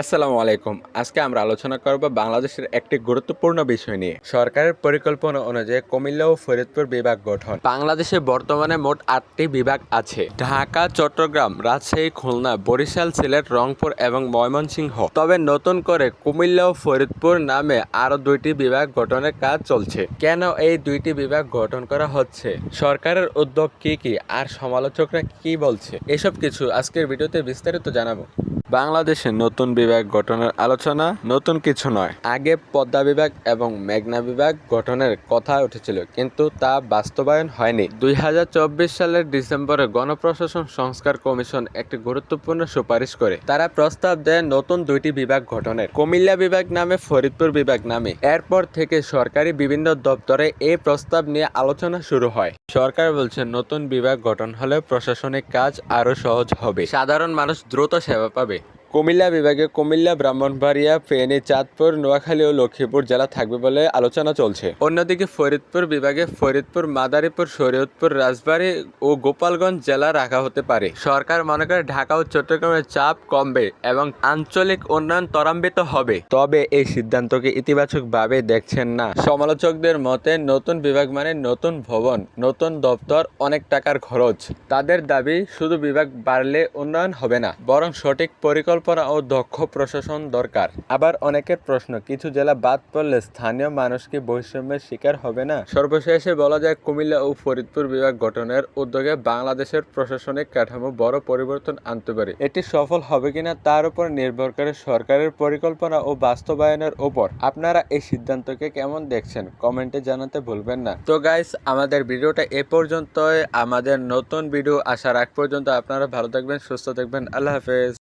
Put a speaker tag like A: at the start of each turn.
A: আসসালামু আলাইকুম। আজকে আমরা আলোচনা করব বাংলাদেশের একটি গুরুত্বপূর্ণ বিষয় নিয়ে। সরকারের পরিকল্পনা অনুযায়ী কুমিল্লা ও ফরিদপুর বিভাগ গঠন। বাংলাদেশে বর্তমানে মোট আটটি বিভাগ আছে। ঢাকা, চট্টগ্রাম, রাজশাহী, খুলনা, বরিশাল, সিলেট, রংপুর এবং ময়মনসিংহ। তবে নতুন করে কুমিল্লা ও ফরিদপুর নামে আরও দুইটি বিভাগ গঠনের কাজ চলছে। কেন এই দুইটি বিভাগ গঠন করা হচ্ছে? সরকারের উদ্যোগ কি কি? আর সমালোচকরা কি বলছে? এসব কিছু আজকের ভিডিওতে বিস্তারিত জানাব। বাংলাদেশে নতুন বিভাগ গঠনের আলোচনা নতুন কিছু নয়। আগে পদ্মা বিভাগ এবং মেঘনা বিভাগ গঠনের কথা উঠেছিল, কিন্তু তা বাস্তবায়ন হয়নি। দুই হাজার চব্বিশ সালের ডিসেম্বরে গণপ্রশাসন সংস্কার কমিশন একটি গুরুত্বপূর্ণ সুপারিশ করে। তারা প্রস্তাব দেয় নতুন দুইটি বিভাগ গঠনের, কুমিল্লা বিভাগ নামে ফরিদপুর বিভাগ নামে। এরপর থেকে সরকারি বিভিন্ন দপ্তরে এই প্রস্তাব নিয়ে আলোচনা শুরু হয়। সরকার বলছে, নতুন বিভাগ গঠন হলে প্রশাসনিক কাজ আরও সহজ হবে। সাধারণ মানুষ দ্রুত সেবা পাবে। কুমিল্লা বিভাগে কুমিল্লা, ব্রাহ্মণবাড়িয়া, ফেনী, চাঁদপুর, নোয়াখালী ও লক্ষ্মীপুর জেলা থাকবে বলে আলোচনা চলছে। অন্যদিকে ফরিদপুর বিভাগে ফরিদপুর, মাদারীপুর, শরীয়তপুর, রাজবাড়ী ও গোপালগঞ্জ জেলা রাখা হতে পারে। সরকার মনে করে ঢাকা ও চট্টগ্রামের চাপ কমবে এবং আঞ্চলিক উন্নয়ন ত্বরান্বিত হবে। তবে এই সিদ্ধান্তকে ইতিবাচকভাবে দেখছেন না। সমালোচকদের মতে, নতুন বিভাগ মানে নতুন ভবন, নতুন দপ্তর, অনেক টাকার খরচ। তাদের দাবি, শুধু বিভাগ বাড়লে উন্নয়ন হবে না, বরং সঠিক পরিকল্পনা ও দক্ষ প্রশাসন দরকার। আবার অনেকের প্রশ্ন, কিছু জেলা বাদ পড়লে স্থানীয় মানুষ কি বৈষম্যের শিকার হবে না? সর্বশেষে বলা যায়, কুমিল্লা ও ফরিদপুর বিভাগ গঠনের উদ্যোগে বাংলাদেশের প্রশাসনিক কাঠামো বড় পরিবর্তন আনতে পারে। এটি সফল হবে কিনা তার উপর নির্ভর করে সরকারের পরিকল্পনা ও বাস্তবায়নের উপর। আপনারা এই সিদ্ধান্তকে কেমন দেখছেন? কমেন্টে জানাতে ভুলবেন না। তো গাইস আমাদের ভিডিওটা এ পর্যন্তই। আমাদের নতুন ভিডিও আসার আগ পর্যন্ত আপনারা ভালো থাকবেন, সুস্থ থাকবেন। আল্লাহ হাফেজ।